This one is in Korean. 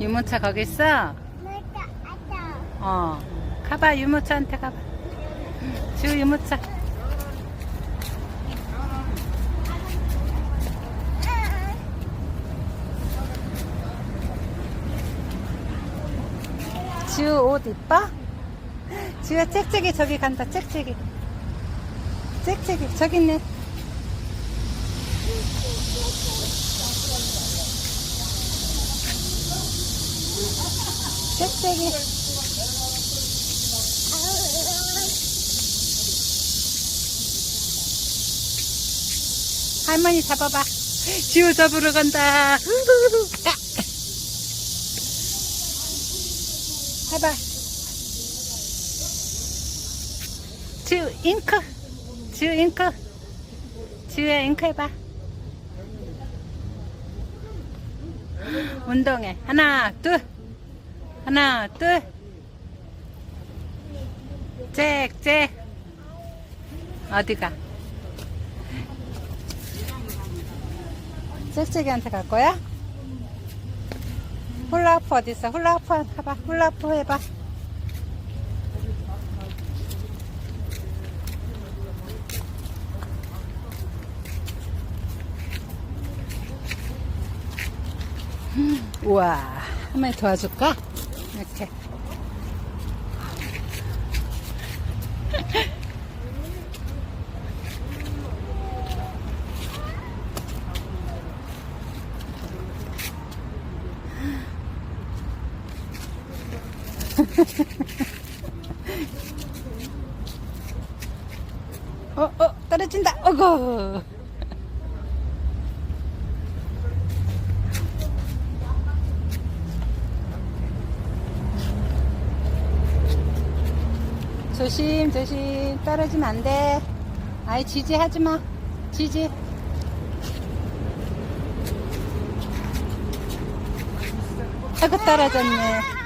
유모차 거기 있어? 어. 가봐, 유모차한테 가봐. 지우 유모차. 지우 옷 이뻐? 지우야, 짹짹이 저기 간다, 짹짹이. 짹짹이, 저기 있네. 짹짹이. 할머니 잡아봐. 지우 잡으러 간다. 해봐. 지우 잉크. 지우 잉크. 지우야 잉크 해봐. 운동해. 하나, 둘. 하나, 둘. 잭, 잭. 어디가? 잭잭이한테 갈 거야? 훌라후프 어디 있어? 훌라후프 해봐. 훌라후프 해봐. 음, 우와. 한 번 도와줄까? 이렇게. 어, 어, 떨어진다. 어구. 조심, 조심. 떨어지면 안 돼. 아이, 지지하지 마. 지지. 아이고, 떨어졌네.